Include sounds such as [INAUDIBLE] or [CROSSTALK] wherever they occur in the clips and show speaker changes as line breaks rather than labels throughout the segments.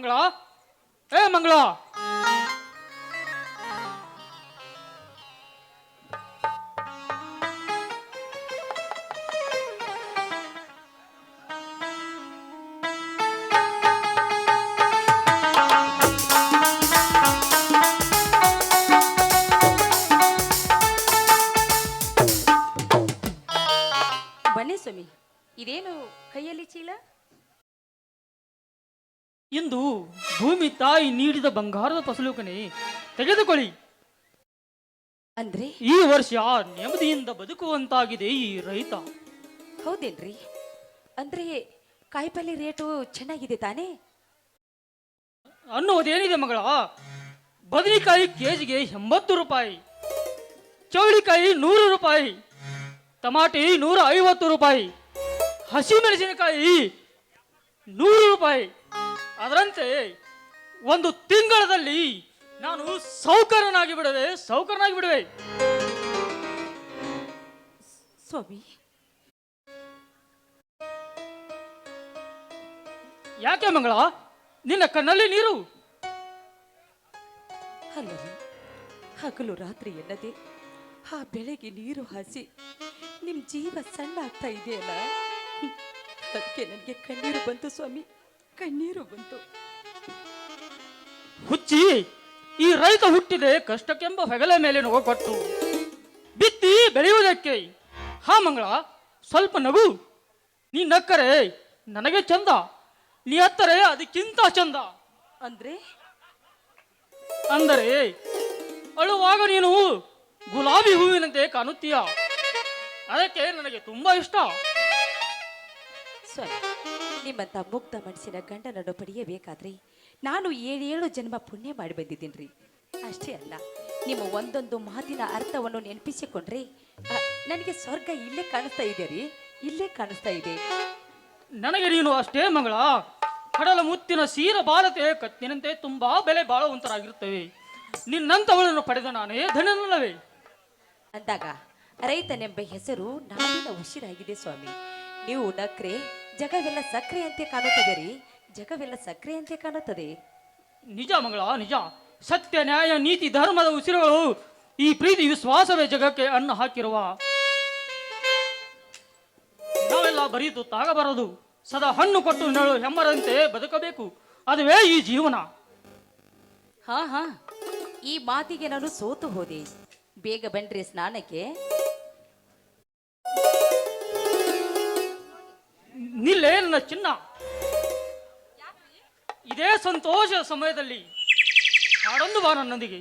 ಮಂಗಳ? ಏ ಮಂಗಳ?
ಬನ್ನಿ ಸ್ವಾಮಿ. ಇದೇನು ಕೈಯಲ್ಲಿ ಚೀಲ?
ಇಂದು ಭೂಮಿ ತಾಯಿ ನೀಡಿದ ಬಂಗಾರದ ಫಸಲು ಕಣೆ ತೆಗೆದುಕೊಳ್ಳಿ.
ಅಂದ್ರೆ?
ಈ ವರ್ಷ ನೆಮ್ಮದಿಯಿಂದ ಬದುಕುವಂತಾಗಿದೆ ಈ ರೈತ.
ಹೌದೇನ್ರಿ? ಅಂದ್ರೆ ಕಾಯಿಪಲ್ಲೆ ರೇಟು ಚೆನ್ನಾಗಿದೆ ತಾನೇ?
ಅನ್ನೋದೇನಿದೆ ಮಗಳ? ಬದನೆಕಾಯಿ ಕೆಜಿಗೆ ಎಂಬತ್ತು ರೂಪಾಯಿ ಚೌಳಿಕಾಯಿ ನೂರು ರೂಪಾಯಿ ಟಮಾಟಿ ನೂರ ಐವತ್ತು ರೂಪಾಯಿ ಹಸಿಮೆಣಸಿನಕಾಯಿ ನೂರು ರೂಪಾಯಿ. ಅದರಂತೆ ಒಂದು ತಿಂಗಳದಲ್ಲಿ ನಾನು ಸೌಕರ್ಯನಾಗಿ ಬಿಡುವೆ ಸೌಕರ್ಯನಾಗಿ ಬಿಡುವೆ.
ಸ್ವಾಮಿ.
ಯಾಕೆ ಮಂಗಳ? ನಿನ್ನ ಕಣ್ಣಲ್ಲಿ ನೀರು.
ಅಲ್ಲ ಹಗಲು ರಾತ್ರಿ ಎನ್ನದೆ ಆ ಬೆಳೆಗೆ ನೀರು ಹಾಸಿ ನಿಮ್ಮ ಜೀವ ಸಣ್ಣ ಆಗ್ತಾ ಇದೆಯಲ್ಲ. ಅದಕ್ಕೆ ನನಗೆ ಕಣ್ಣೀರು ಬಂತು ಸ್ವಾಮಿ. ಕಣ್ಣೀರು ಬಂತು.
ಹುಚ್ಚಿ ಈ ರೈತ ಹುಟ್ಟಿದೆ ಕಷ್ಟಕ್ಕೆಂಬ ಹೆಗಲ ಮೇಲೆ ನಗು ಕೊಟ್ಟು. ಬಿತ್ತಿ ಬೆಳೆಯುವುದಕ್ಕೆ. ಹಾ ಮಂಗಳ ಸ್ವಲ್ಪ ನಗು. ನೀ ನಕ್ಕರೆ ನನಗೆ ಚಂದ. ನೀ ಹತ್ತರೆ ಅದಕ್ಕಿಂತ ಚಂದ.
ಅಂದ್ರೆ?
ಅಂದರೆ ಅಳುವಾಗ ನೀನು ಗುಲಾಬಿ ಹೂವಿನಂತೆ ಕಾಣುತ್ತೀಯ. ಅದಕ್ಕೆ ನನಗೆ ತುಂಬಾ ಇಷ್ಟ.
ಸ್ವಾಮಿ ನಿಮ್ಮಂತ ಮುಗ್ಧ ಮನಸ್ಸಿನ ಗಂಡನನ್ನು ಪಡೆಯಬೇಕಾದ್ರೆ ನಾನು ಏಳೇಳು ಜನ್ಮ ಪುಣ್ಯ ಮಾಡಿ ಬಂದಿದ್ದೀನಿ ಅಷ್ಟೇ ಅಲ್ಲ ನಿಮ್ಮ ಒಂದೊಂದು ಮಾತಿನ ಅರ್ಥವನ್ನು ನೆನಪಿಸಿಕೊಂಡ್ರೆ ನನಗೆ ಸ್ವರ್ಗ ಇಲ್ಲೇ ಕಾಣಿಸ್ತಾ ಇದೆ ರೀ ಇಲ್ಲೇ ಕಾಣಿಸ್ತಾ ಇದೆ.
ನನಗೆ ನೀನು ಅಷ್ಟೇ ಮಗಳ. ಕಡಲ ಮುತ್ತಿನ ಸೀರ ಬಾಲತೆ ಕತ್ತಿನಂತೆ ತುಂಬಾ ಬೆಲೆ ಬಾಳುವಂತರಾಗಿರುತ್ತವೆ. ನಿನ್ನಂತವಳನ್ನು ಪಡೆದ ನಾನೇ ಧನನಲ್ಲವೇ?
ಅಂದಾಗ ರೈತನೆಂಬ ಹೆಸರು ನಾಡಿನ ಉಸಿರಾಗಿದೆ ಸ್ವಾಮಿ. ನೀವು ನಕ್ರೆ ಜಗವೆಲ್ಲ ಸಕ್ರಿಯಂತೆ ಅಂತೆ ಕಾಣುತ್ತದೆ ರೀ. ಜಗವೆಲ್ಲ ಸಕ್ರಿಯಂತೆ ಅಂತೆ ಕಾಣುತ್ತದೆ.
ನಿಜ ಮಗಳ ನಿಜ. ಸತ್ಯ ನ್ಯಾಯ ನೀತಿ ಧರ್ಮದ ಉಸಿರುಗಳು ಈ ಪ್ರೀತಿ ವಿಶ್ವಾಸವೇ ಜಗಕ್ಕೆ ಅನ್ನ ಹಾಕಿರುವ. ನಾವೆಲ್ಲ ಬರೀ ತಾಗಬಾರದು. ಸದಾ ಹಣ್ಣು ಕೊಟ್ಟು ನೆರಳು ಹೆಮ್ಮರಂತೆ ಬದುಕಬೇಕು. ಅದುವೇ ಈ ಜೀವನ.
ಹಾ ಹಾ. ಈ ಮಾತಿಗೆ ನಾನು ಸೋತು ಹೋದೆ. ಬೇಗ ಬನ್ರಿ ಸ್ನಾನಕ್ಕೆ.
ನನ್ನ ಚಿನ್ನ. ಇದೇ ಸಂತೋಷ ಸಮಯದಲ್ಲಿ ಹಾಡೊಂದು ಬಾ ನನ್ನೊಂದಿಗೆ.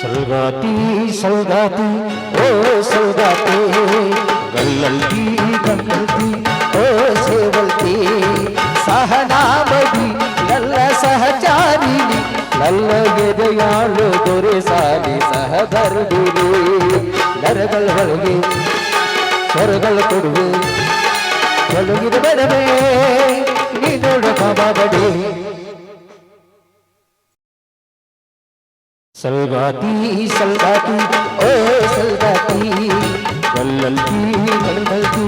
ಸಲ್ಗಾತಿ ಸಲ್ಗಾತಿ ಓ ಸಲ್ಗಾತಿ ಓ ಸೇವಲ್ತಿ ಸಹನಾಮದಿ ನನ್ನ ಸಹಚಾರಿಣಿ ನನ್ನ ಎದೆಯಾಳು ದೊರೆ ಸಾಲಿ ಸಹಧರ್ಮಿನಿ ನರಗಳ ಒಳಗೆ ಸ್ವರಗಳ ಕೊಡುವೆ ಒಳಗಿದ ಬಡವೆ ನೀ ನೋಡು ಬಾಬಡಿ ಸಲ್ಗಾತಿ ಸಲ್ಗಾತಿ ಓ ಸಲ್ಗಾತಿ ಗಲ್ಲಲ್ತಿ ಗಲ್ಲಲ್ತಿ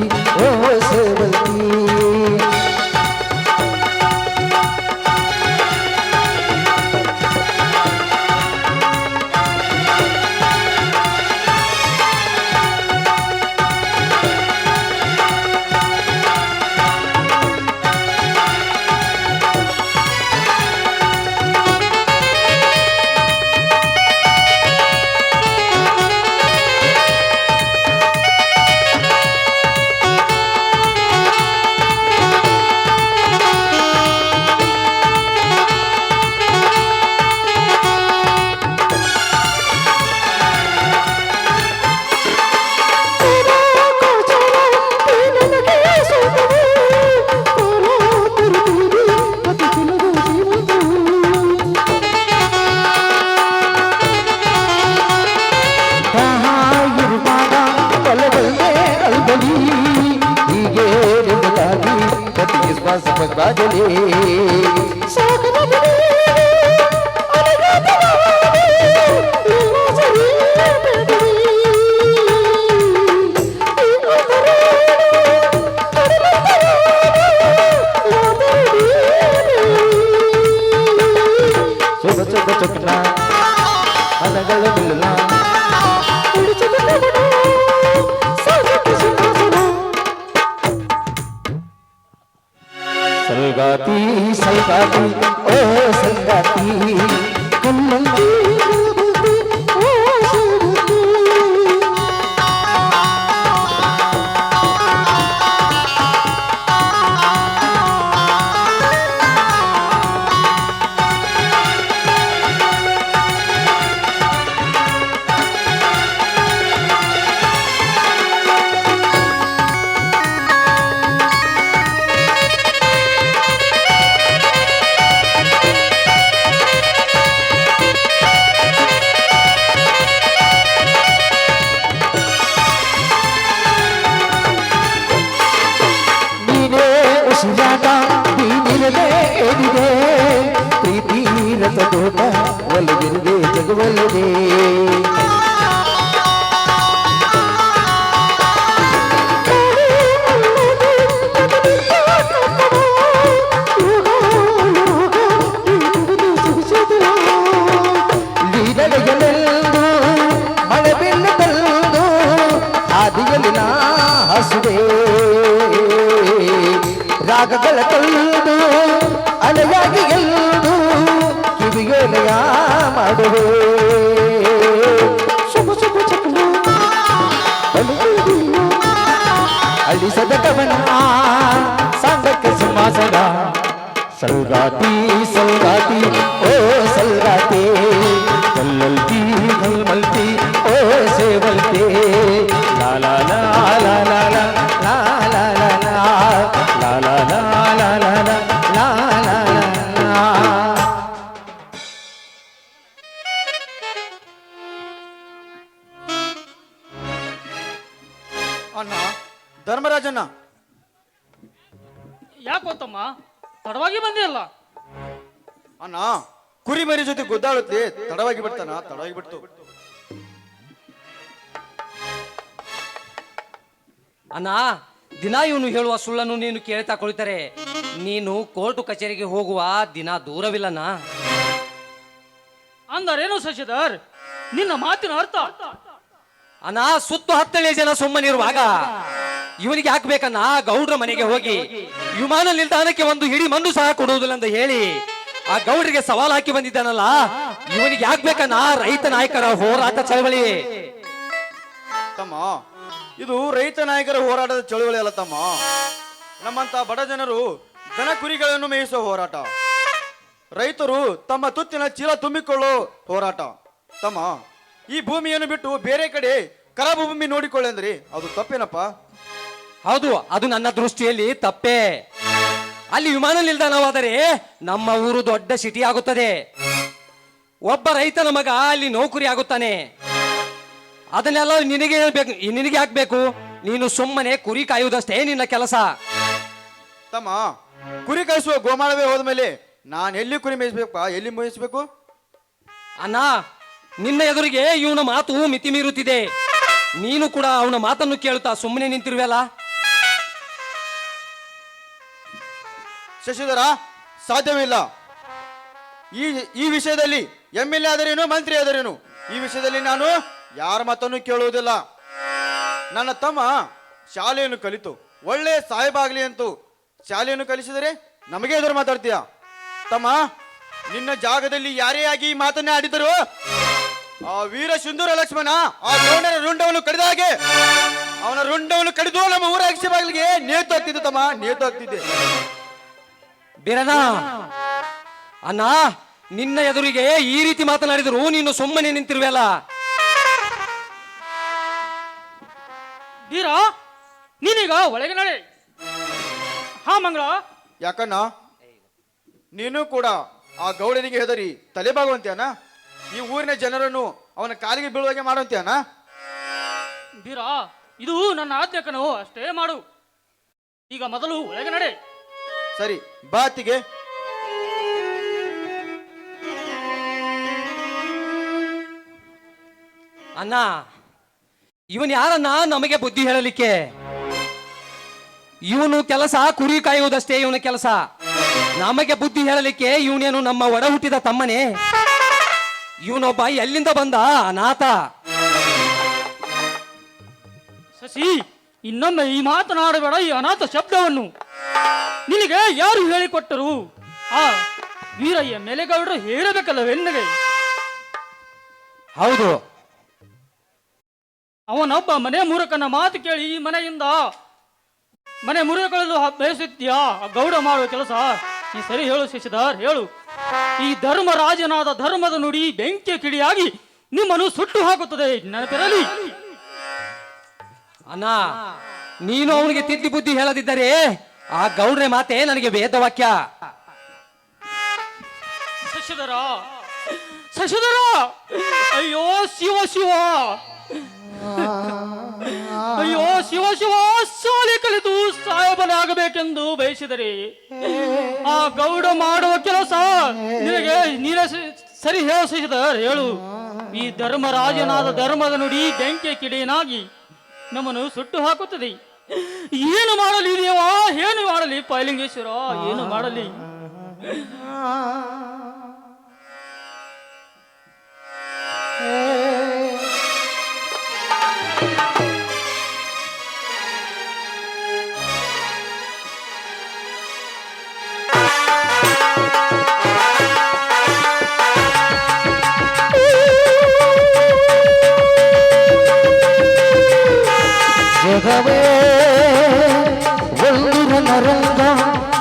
લાગી પતિ સ્વાસ પગવા ગલે સાગર சல்காத்தி சல்காத்தி ஓ சல்காத்தி கண்ணன் ಸಲ್ಗಾತಿ ಸಲ್ಗಾತಿ ಓ ಸಲ್ಗಾತಿ ಕಲ್ಲಲ್ತಿ ಕಲ್ಮಲ್ತಿ ಓ ಸೇವಲ್ತಿ ಲಾ ಲಾ ಲಾ ಲಾ ಲಾ ಲಾ ಲಾ ಲಾ ಲಾ ಲಾ ಲಾ ಲಾ ಲಾ ಲಾ ಲಾ ಲಾ ಲಾ ಲಾ ಲಾ
ಅಣ್ಣ ಧರ್ಮರಾಜಣ್ಣ
ಯಾಕೋ ತಮ್ಮ ತಡವಾಗಿ ಬಂದಿಲ್ಲ
ಅಣ್ಣ ಕುರಿ ಮರಿ ಜೊತೆ ಗುದ್ದಾಡುತ್ತೆ ತಡವಾಗಿ ಬಿಡ್ತಾನ ತಡವಾಗಿ ಬಿಡ್ತು.
ಅಣ್ಣ ದಿನ ಇವನು ಹೇಳುವ ಸುಳ್ಳನ್ನು ನೀನು ಕೇಳ್ತಾ ಕೊಳಿತಾರೆ. ನೀನು ಕೋರ್ಟು ಕಚೇರಿಗೆ ಹೋಗುವ ದಿನ ದೂರವಿಲ್ಲನ
ಅಂದರೇನು ಶಶಿಧರ್? ನಿನ್ನ ಮಾತಿನ ಅರ್ಥ.
ಅಣ್ಣ ಸುತ್ತು ಹತ್ತನೇ ಜನ ಸುಮ್ಮನಿರುವಾಗ ಇವನಿಗೆ ಹಾಕ್ಬೇಕನ್ನ ಗೌಡ್ರ ಮನೆಗೆ ಹೋಗಿ ವಿಮಾನ ನಿಲ್ದಾಣಕ್ಕೆ ಒಂದು ಹಿಡಿ ಮಣ್ಣು ಸಹ ಕೊಡುವುದಿಲ್ಲ ಅಂತ ಹೇಳಿ ಆ ಗೌಡ್ರಿಗೆ ಸವಾಲ್ ಹಾಕಿ ಬಂದಿದ್ದಾನಲ್ಲ, ಇವನಿಗೆ ಹಾಕ್ಬೇಕನ್ನ ರೈತ ನಾಯಕರ ಹೋರಾಟ ಚಳವಳಿ.
ತಮ್ಮ, ಇದು ರೈತ ನಾಯಕರ ಹೋರಾಟದ ಚಳುವಳಿ ಅಲ್ಲ ತಮ್ಮ. ನಮ್ಮಂತ ಬಡ ಜನರು ದನ ಕುರಿಗಳನ್ನು ಮೇಯಿಸುವ ಹೋರಾಟ. ರೈತರು ತಮ್ಮ ತುತ್ತಿನ ಚೀಲ ತುಂಬಿಕೊಳ್ಳೋ ಹೋರಾಟ. ತಮ್ಮ, ಈ ಭೂಮಿಯನ್ನು ಬಿಟ್ಟು ಬೇರೆ ಕಡೆ ಕರಾಭೂಮಿ ಭೂಮಿ ನೋಡಿಕೊಳ್ಳಿ ಅಂದ್ರಿ. ಅದು ತಪ್ಪೇನಪ್ಪ?
ಹೌದು ಅದು ನನ್ನ ದೃಷ್ಟಿಯಲ್ಲಿ ತಪ್ಪೇ. ಅಲ್ಲಿ ವಿಮಾನ ನಿಲ್ದಾಣವಾದರೆ ನಮ್ಮ ಊರು ದೊಡ್ಡ ಸಿಟಿ ಆಗುತ್ತದೆ. ಒಬ್ಬ ರೈತನ ಮಗ ಅಲ್ಲಿ ನೌಕರಿ ಆಗುತ್ತಾನೆ. ಅದನ್ನೆಲ್ಲ ನಿನಗೆ ಬೇಕು ನಿನಗೆ ಹಾಕ್ಬೇಕು. ನೀನು ಸುಮ್ಮನೆ ಕುರಿ ಕಾಯುವುದಷ್ಟೇ ನಿನ್ನ ಕೆಲಸ.
ತಮ್ಮ ಕುರಿ ಕಾಯಿಸುವ ಗೋಮಾಳವೇ ಹೋದ್ಮೇಲೆ ನಾನು ಎಲ್ಲಿ ಕುರಿ ಮೇಯಿಸ್ಬೇಕು? ಎಲ್ಲಿ ಮೇಯಿಸ್ಬೇಕು?
ಅಣ್ಣ ನಿನ್ನ ಎದುರಿಗೆ ಇವನ ಮಾತು ಮಿತಿ ಮೀರುತ್ತಿದೆ ನೀನು ಕೂಡ ಅವನ ಮಾತನ್ನು ಕೇಳುತ್ತಾ ಸುಮ್ಮನೆ ನಿಂತಿರುವೆಲ್ಲ
ಶಶಿಧರ, ಸಾಧ್ಯವಿಲ್ಲ. ಈ ಈ ವಿಷಯದಲ್ಲಿ ಎಂ ಎಲ್ ಎ ಆದರೇನು, ಮಂತ್ರಿ ಆದರೇನು? ಈ ವಿಷಯದಲ್ಲಿ ನಾನು ಯಾರ ಮಾತನ್ನು ಕೇಳುವುದಿಲ್ಲ. ನನ್ನ ತಮ್ಮ ಶಾಲೆಯನ್ನು ಕಲಿತು, ಒಳ್ಳೆ ಸಾಹೇಬಾಗ್ಲಿ ಅಂತೂ ಶಾಲೆಯನ್ನು ಕಲಿಸಿದರೆ ನಮಗೆ ಎದುರು ಮಾತಾಡ್ತೀಯ? ತಮ್ಮ, ನಿನ್ನ ಜಾಗದಲ್ಲಿ ಯಾರೇ ಆಗಿ ಈ ಮಾತನ್ನೇ ಆಡಿದರು, ಆ ವೀರ ಸಿಂಧೂರ ಲಕ್ಷ್ಮಣ ಆ ರುಂಡವನು ರುಂಡವನ್ನು ಕಡಿದ ಹಾಗೆ, ಅವನ ರುಂಡವನ್ನು ಕಡಿದು ನಮ್ಮ ಊರ ಅಕ್ಷಿ ಬಾಗಿಲಿಗೆ ನೇತು ಹಾಕ್ತಿದ್ದೆ ತಮ್ಮ, ನೇತು ಹಾಕ್ತಿದ್ದೆ.
ಬಿರನ? ಅಣ್ಣ ನಿನ್ನ ಎದುರಿಗೆ ಈ ರೀತಿ ಮಾತನಾಡಿದ್ರು ನೀನು ಸುಮ್ಮನೆ ನಿಂತಿರುವೆಲ್ಲ
ಬೀರ ನೀನೀಗ ಒಳಗೆ ನಡೆ. ಹಾ ಮಂಗಳ.
ಯಾಕಣ್ಣ? ನೀನು ಕೂಡ ಆ ಗೌಡನಿಗೆ ಹೆದರಿ ತಲೆ ಬಾಗುವಂತೀಯನ ಈ ಊರಿನ ಜನರನ್ನು ಅವನ ಕಾಲಿಗೆ ಬೀಳುವಾಗೆ ಮಾಡುವಂತೀಯನ
ಬೀರ ಇದು ನನ್ನ ಆದ್ಯಕನು ಅಷ್ಟೇ ಮಾಡು. ಈಗ ಮೊದಲು ಒಳಗೆ ನಡೆ.
ಸರಿ ಬಾತಿಗೆ.
ಅಣ್ಣ ಇವನ್ ಯಾರನ್ನ ನಮಗೆ ಬುದ್ಧಿ ಹೇಳಲಿಕ್ಕೆ? ಇವನು ಕೆಲಸ ಕುರಿ ಕಾಯುವುದಷ್ಟೇ ಇವನ ಕೆಲಸ. ನಮಗೆ ಬುದ್ಧಿ ಹೇಳಲಿಕ್ಕೆ ಇವನೇನು ನಮ್ಮ ಒಡ ಹುಟ್ಟಿದ ತಮ್ಮನೇ? ಇವನೊಬ್ಬ ಎಲ್ಲಿಂದ ಬಂದ ಅನಾಥ?
ಸಸಿ ಇನ್ನೊಮ್ಮೆ ಈ ಮಾತನಾಡಬೇಡ ಈ ಅನಾಥ ಶಬ್ದವನ್ನು. ನಿನಗೆ ಯಾರು ಹೇಳಿಕೊಟ್ಟರು? ಆ ವೀರಯ್ಯ ಹೇಳಬೇಕಲ್ಲ ಹೇಳಬೇಕಲ್ಲವೆನ್ನಗೆ
ಹೌದು.
ಅವನೊಬ್ಬ ಮನೆ ಮೂರಕನ ಮಾತು ಕೇಳಿ ಈ ಮನೆಯಿಂದ ಮನೆ ಮುರಿದುಕೊಳ್ಳಲು ಬಯಸುತ್ತೀಯಾ ಗೌಡ ಮಾಡುವ ಕೆಲಸ? ಈ ಸರಿ ಹೇಳು ಶಶಿಧರ್ ಹೇಳು. ಈ ಧರ್ಮರಾಜನಾದ ಧರ್ಮದ ನುಡಿ ಬೆಂಕಿ ಕಿಡಿಯಾಗಿ ನಿಮ್ಮನ್ನು ಸುಟ್ಟು ಹಾಕುತ್ತದೆ. ನೆನಪಿರಲಿ.
ಅಣ್ಣ ನೀನು ಅವನಿಗೆ ತಿದ್ದಿ ಬುದ್ಧಿ ಹೇಳದಿದ್ದರೆ ಆ ಗೌಡ್ರೆ ಮಾತೆ ನನಗೆ ವೇದವಾಕ್ಯ.
ಶಶಿಧರ ಶಶಿಧರ ಅಯ್ಯೋ, ಶಿವ ಶಿವ! ಅಯ್ಯೋ, ಶಿವ ಶಿವ, ಶಾಲೆ ಕಲಿತು ಸಾಹೇಬನಾಗಬೇಕೆಂದು ಬಯಸಿದರೆ ಆ ಗೌಡ ಮಾಡುವ ಕೆಲಸ ನಿನಗೆ ನೀನೇ ಸರಿ ಹೇಳು ಶಶಿಧರ್ ಹೇಳು. ಈ ಧರ್ಮರಾಜನಾದ ಧರ್ಮದ ನುಡಿ ಬೆಂಕಿ ಕಿಡಿಯನಾಗಿ ನಮ್ಮನ್ನು ಸುಟ್ಟು ಹಾಕುತ್ತದೆ. ಏನು ಮಾಡಲಿ ದೇವ? ಏನು ಮಾಡಲಿ ಪೈಲಿಂಗೇಶ್ವರ? ಏನು ಮಾಡಲಿ?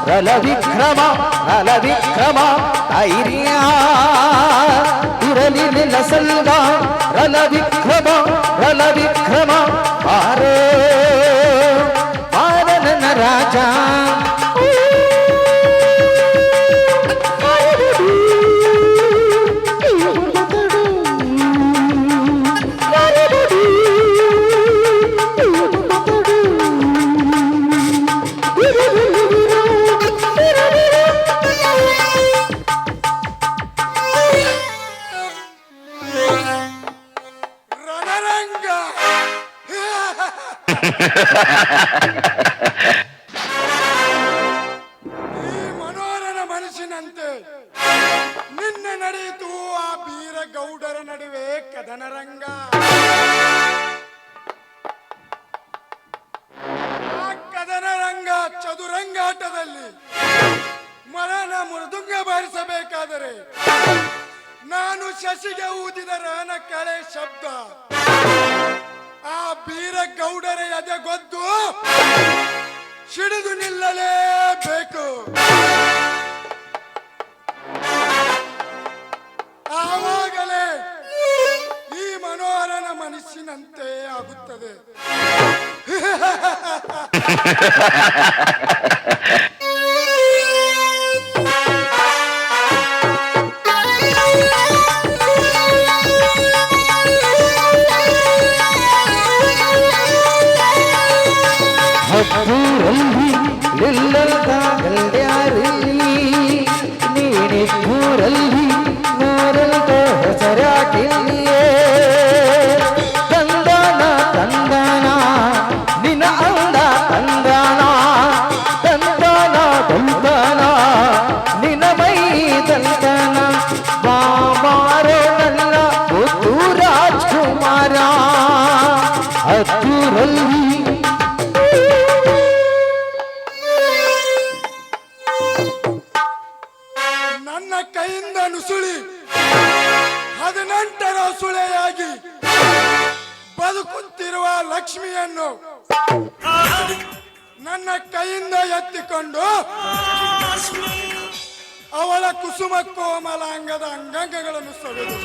రల విక్రమ రల విక్రమ ధైర్యా ఇరలి నిలసల్గా రల విక్రమ రల విక్రమ పారే పారన రాజా ಮೃದುಂಗ ಬಾರಿಸಬೇಕಾದರೆ ನಾನು ಶಶಿಗೆ ಊದಿದ ರನ ಕಳೆ ಶಬ್ದ. ಆ ಬೀರಗೌಡರ ಎದೆಗೊದ್ದು ಸಿಡಿದು ನಿಲ್ಲಲೇಬೇಕು. ಆವಾಗಲೇ ಈ ಮನೋಹರನ ಮನಸ್ಸಿನಂತೆ ಆಗುತ್ತದೆ. [LAUGHS] ಅವಳ ಕುಸುಮ ಕೋಮಲಾಂಗದ ಅಂಗಾಂಗಗಳನ್ನು ಸವೆದು.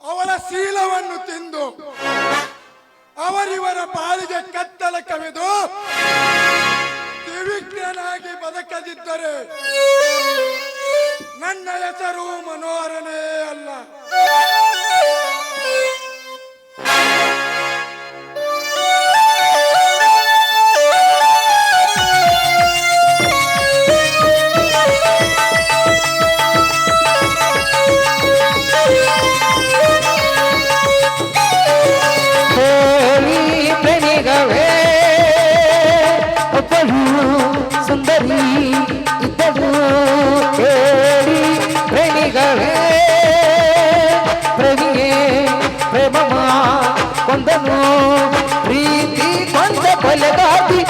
ಅವಳ ಶೀಲವನ್ನು ತಿಂದು ಅವರಿವರ ಪಾಲಿಗೆ ಕತ್ತಲ ಕವಿದು ತ್ರಿವಿಘ್ನನಾಗಿ ಬದುಕದಿದ್ದರೆ ನನ್ನ ಹೆಸರು ಮನೋಹರನೇ ಅಲ್ಲ. ಕೊಂದನು ಪ್ರೀತಿ ಕೊಂದ ಬಲಗಾದಿ